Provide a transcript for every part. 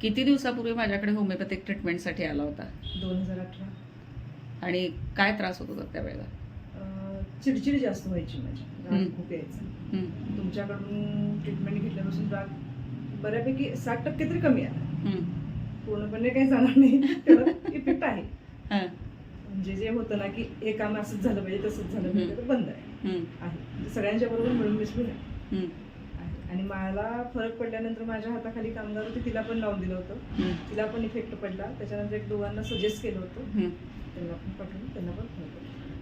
किती दिवसापूर्वी माझ्याकडे होमिओपॅथिक ट्रीटमेंटसाठी आला होता? दोन हजार अठरा. आणि काय त्रास होत होता त्यावेळेला? चिडचिड जास्त व्हायची माझी. राग खूप यायचा. हम्म, तुमच्याकडून ट्रीटमेंट घेतल्यापासून राग बऱ्यापैकी साठ टक्के तरी कमी आला. हम्म, पूर्णपणे काही जाणार नाही. इफेक्ट आहे. हां, म्हणजे जे होतं ना की हे काम असंच झालं पाहिजे तसंच झालं पाहिजे ते बंद आहे. हम्म, आहे. म्हणजे सगळ्यांच्या बरोबर मिळून मिसळून आहे. हम्म, मला फरक पडल्यानंतर माझ्या हाताखाली कामगार होती तिला पण लावून दिलं होतं. तिला पण इफेक्ट पडला. त्याच्यानंतर एक दोघांना सजेस्ट केलं होतं. त्यांना पण पटलं त्यांना पण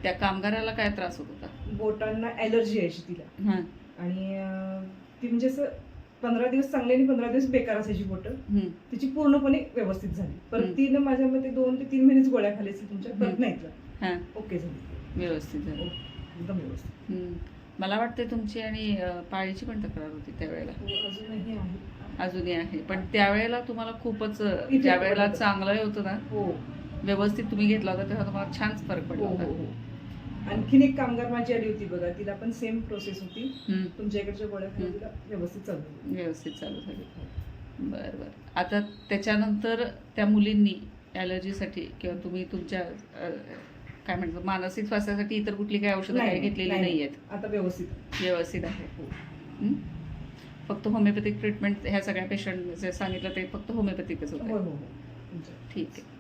त्या कामगाराला काय त्रास होत होता? बोटांना ॲलर्जी यायची तिला. हां, आणि ती म्हणजे असं पंधरा दिवस चांगली आणि पंधरा दिवस बेकार असायची बोटं. तिची पूर्णपणे व्यवस्थित झाली. परत तिनं माझ्या मते दोन ते तीन महिनेच गोळ्या खाली असतील तुमच्या. परत. नाही ओके झाली. व्यवस्थित झालं. एकदम व्यवस्थित. मला वाटते तुमची आणि पाळीची पण तक्रार होती त्यावेळेला. हो, अजूनही आहे. पण त्यावेळेला तुम्हाला खूपच ज्या वेळेला. चांगलं होतं ना हो. व्यवस्थित तुम्ही घेतला होता तेव्हा तुम्हाला छानच फरक पडला हो होता. आणखीन एक कामगार माझी आली होती बघा तिला पण सेम प्रोसेस होती. तुमच्या इकडच्या गोळ्या. तिला व्यवस्थित चालू व्यवस्थित चालू झाली. बरं बरं. आता त्याच्यानंतर त्या मुलींनी ॲलर्जीसाठी किंवा तुम्ही तुमच्या काय म्हणतो मानसिक स्वास्थ्यासाठी इतर कुठली काही औषधं काही घेतलेली नाही आहेत आता व्यवस्थित व्यवस्थित आहे. हो. फक्त होमिओपॅथिक ट्रीटमेंट ह्या सगळ्या पेशंट जे सांगितलं ते फक्त होमिओपॅथिकच होतं ठीक आहे.